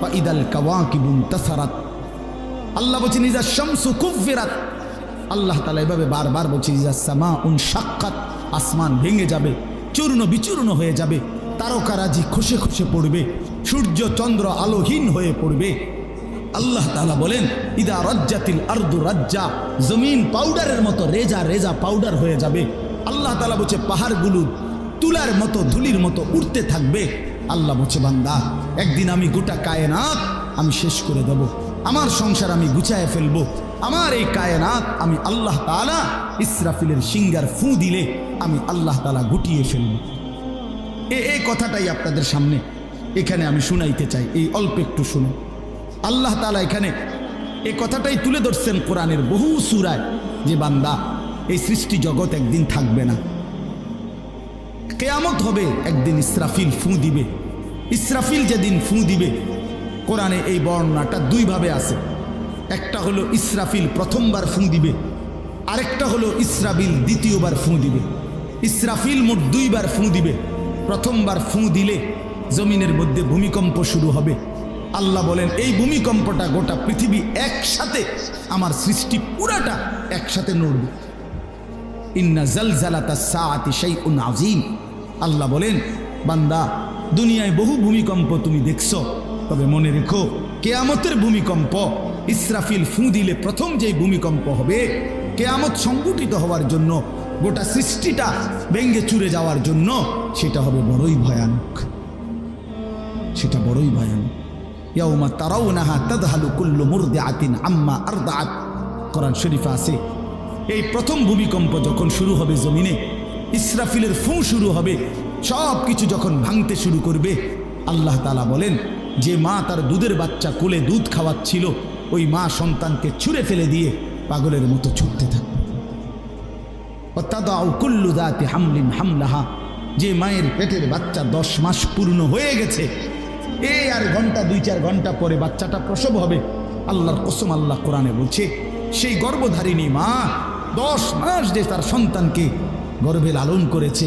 বা ইদাল কাওয়াকিবুন তাসারাত আল্লাহ বলছেন ইজা শামসু কুফিরাত আল্লাহ তালা এভাবে বারবার বলছে, ইজা সামা উন সাক্ষাৎ আসমান ভেঙে যাবে, চূর্ণ বিচূর্ণ হয়ে যাবে, তারকারাজি খসে খসে পড়বে, সূর্য চন্দ্র আলোহীন হয়ে পড়বে। আল্লাহ তালা বলেন, ইদা রাজ্জাতিল আর্দু রাজ্জা। জমিন পাউডারের মতো রেজা রেজা পাউডার হয়ে যাবে। আল্লাহ তালা বলছে, পাহাড়গুলো তুলার মতো, ধুলির মতো উঠতে থাকবে। আল্লাহ বলছে বান্দা। একদিন আমি গোটা কায়নাত আমি শেষ করে দেব। আমার সংসার আমি গুছায় ফেলব। আমার এই কায়নাত আমি আল্লাহ তালা ইসরাফিলের সিঙ্গার ফু দিলে আমি আল্লাহ তালা গুটিয়ে ফেলব। এ এই কথাটাই আপনাদের সামনে। এখানে আমি শুনাইতে চাই, এই অল্প একটু শুনে আল্লাহ তালা এখানে এ কথাটাই তুলে ধরছেন কোরআনের বহু সুরায় যে বান্দা, এই সৃষ্টি জগৎ একদিন থাকবে না। কেয়ামত হবে, একদিন ইসরাফিল ফু দিবে। ইসরাফিল যেদিন ফু দিবে, কোরআনে এই বর্ণনাটা দুইভাবে আছে। একটা হলো ইসরাফিল প্রথমবার ফু দিবে, আরেকটা হলো ইসরাফিল দ্বিতীয়বার ফু দিবে। ইসরাফিল মোট দুইবার ফু দিবে। প্রথমবার ফু দিলে জমিনের মধ্যে ভূমিকম্প শুরু হবে। আল্লাহ বলেন, এই ভূমিকম্পটা গোটা পৃথিবী একসাথে, আমার সৃষ্টি পুরাটা একসাথে নড়বে। ইন্না জালজালাতা সাআতি শাইউন আযীম। আল্লাহ বলেন, বান্দা, দুনিয়ায় বহু ভূমিকম্প তুমি দেখছ, তবে মনে রেখো, কেয়ামতের ভূমিকম্প, ইসরাফিল ফু দিলে প্রথম যেই ভূমিকম্প হবে, কেয়ামত সংগঠিত হওয়ার জন্য, গোটা সৃষ্টিটা ভেঙ্গে চুরে যাওয়ার জন্য, সেটা হবে বড়ই ভয়ানক। সেটা বড়ই ভয়ানক। ইয়াউমা তারাও তারাউনাহা তাদহালু কুল্লু মুরদিআতিন আম্মা আরদাআত। কোরআন শরীফে আছে, এই প্রথম ভূমিকম্প যখন শুরু হবে জমিনে, ইসরাফিলের ফু শুরু হবে সব কিছু যখন ভাঙতে শুরু করবে, আল্লাহ তালা বলেন, যে মা তার দুধের বাচ্চা কোলে দুধ খাওয়াচ্ছিল, ওই মা সন্তানকে ছুঁড়ে ফেলে দিয়ে পাগলের মতো ছুটতে থাকবে। অত্যাদাউ কুল্লু দাতি হামলিন হামলাহা, যে মায়ের পেটের বাচ্চা দশ মাস পূর্ণ হয়ে গেছে এই আর ঘণ্টা, দুই চার ঘণ্টা পরে বাচ্চাটা প্রসব হবে। আল্লাহর কসম আল্লাহ কোরআনে বলছে, সেই গর্ভধারিণী মা দশ মাস যে তার সন্তানকে গর্ভে লালন করেছে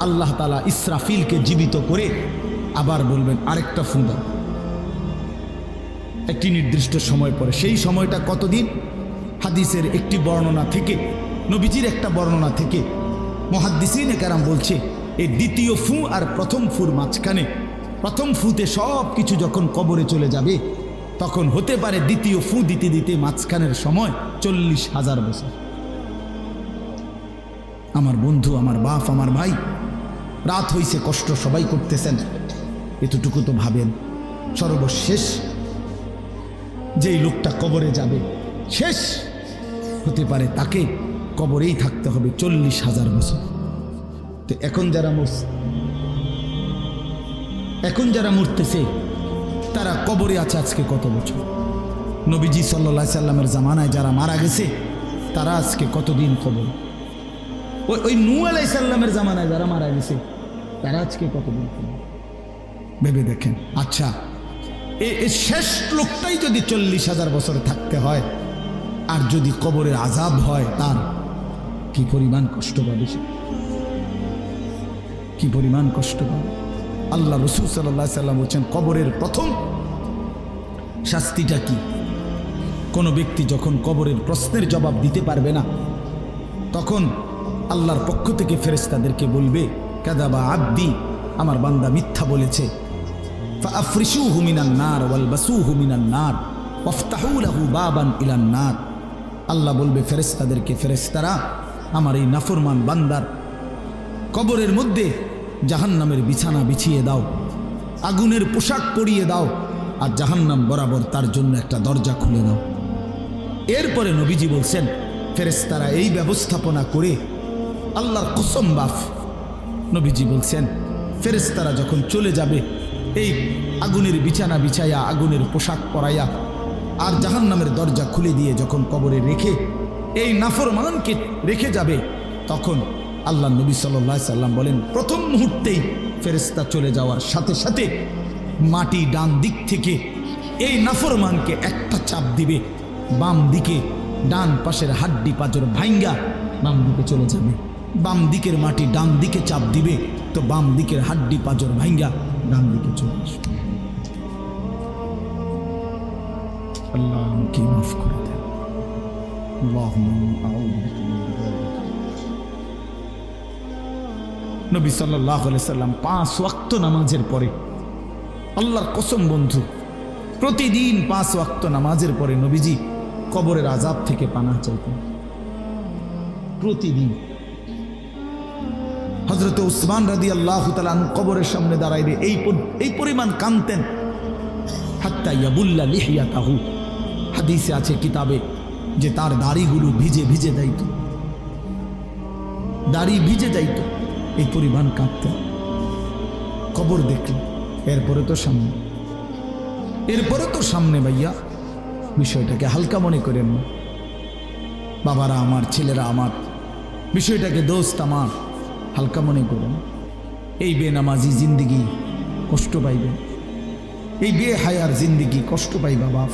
আল্লাহ তালা ইসরাফিলকে জীবিত করে আবার বলবেন, আরেকটা ফু একটি নির্দিষ্ট সময় পরে। সেই সময়টা কতদিন? হাদিসের একটি বর্ণনা থেকে, নবীজির একটা বর্ণনা থেকে মহাদ্দিসিন কারাম বলছে এই দ্বিতীয় ফু আর প্রথম ফুর মাঝখানে, প্রথম ফুতে সব কিছু যখন কবরে চলে যাবে, তখন হতে পারে দ্বিতীয় ফু দিতে দিতে মাঝখানের সময় চল্লিশ হাজার বছর। আমার বন্ধু, আমার বাপ, আমার ভাই রাত হইছে, কষ্ট সবাই করতেছেন। এতটুকু তো ভাবেন। সর্বশেষ যেই লোকটা কবরে যাবে, শেষ হতে পারে তাকে কবরেই থাকতে হবে চল্লিশ হাজার বছর। তো এখন যারা মরছে এখন যারা মরতেছে, তারা কবরে আছে আজকে কত বছর? নবীজি সাল্লা সাল্লামের জামানায় যারা মারা গেছে, তারা আজকে কতদিন কবর? ওই ওই নু আলাই সাল্লামের জামানায় যারা মারা গেছে তারা আজকে কবর ভেবে দেখেন। আচ্ছা এ- এ শেষ লোকটাই যদি চল্লিশ হাজার বছর থাকতে হয়, আর যদি কবরের আজাব হয়, তার কি পরিমাণ কষ্ট পাবে সে? কি পরিমাণ কষ্ট পাবে? আল্লাহ রসুল সাল্লাহ সাল্লাম বলছেন, কবরের প্রথম শাস্তিটা কি? কোনো ব্যক্তি যখন কবরের প্রশ্নের জবাব দিতে পারবে না, তখন আল্লাহর পক্ষ থেকে ফেরেস্তাদেরকে বলবে কাদাবা আব্দি, আমার বান্দা মিথ্যা বলেছে। আফ্রিসু ওয়ালবাসু আল্লাহ বলবে ফেরেস্তাদেরকে ফেরেস্তারা আমার এই নাফরমান বান্দার কবরের মধ্যে জাহান্নামের বিছানা বিছিয়ে দাও, আগুনের পোশাক পরিয়ে দাও, আর জাহান্নাম বরাবর তার জন্য একটা দরজা খুলে দাও এরপরে নবীজি বলছেন ফেরেস্তারা এই ব্যবস্থাপনা করে আল্লাহর কুসম্বাফ নবীজি বলছেন ফেরেস্তারা যখন চলে যাবে, এই আগুনের বিছানা বিছাইয়া আগুনের পোশাক পরাইয়া আর জাহান্নামের দরজা খুলে দিয়ে যখন কবরে রেখে এই নাফরমানকে রেখে যাবে, তখন আল্লাহ নবী সাল্লাহ সাল্লাম বলেন, প্রথম মুহূর্তেই ফেরেস্তা চলে যাওয়ার সাথে সাথে মাটি ডান দিক থেকে এই নাফরমানকে একটা চাপ দিবে, বাম দিকে ডান পাশের হাড্ডি পাজর ভাইঙ্গা বাম দিকে চলে যাবে। বাম দিকের মাটি ডান দিকে চাপ দিবে, তো বাম দিকের হাড্ডি পাজর ভাইঙ্গা ডান দিকে চলে আসবে। নবী সাল্লাম পাঁচ ওয়াক্ত নামাজের পরে, আল্লাহর কসম বন্ধু, প্রতিদিন পাঁচ ওয়াক্ত নামাজের পরে নবীজি কবরের আজাব থেকে পানা চাইতেন। প্রতিদিন। হজরত উসমান রাদি আল্লাহ তালান কবরের সামনে দাঁড়াইবে। এই এই পরিমাণ কানতেন হাত্তা ইয়াবুল্লা লিহিয়া তাহু হাদিসে আছে কিতাবে যে তার দাড়িগুলো ভিজে ভিজে যাইত। দাড়ি ভিজে যাইত। এই পরিমাণ কাঁদতেন। কবর দেখলেন। এরপরে তো সামনে। এরপরে তো সামনে ভাইয়া। বিষয়টাকে হালকা মনে করেন না। বাবারা আমার, ছেলেরা আমার। বিষয়টাকে দোস্ত আমার। হালকা মনে করুন। এই বেনামাজি জিন্দিগি কষ্ট পাইবে। এই বে হায়ার জিন্দিগি কষ্ট পাইবা বাপ।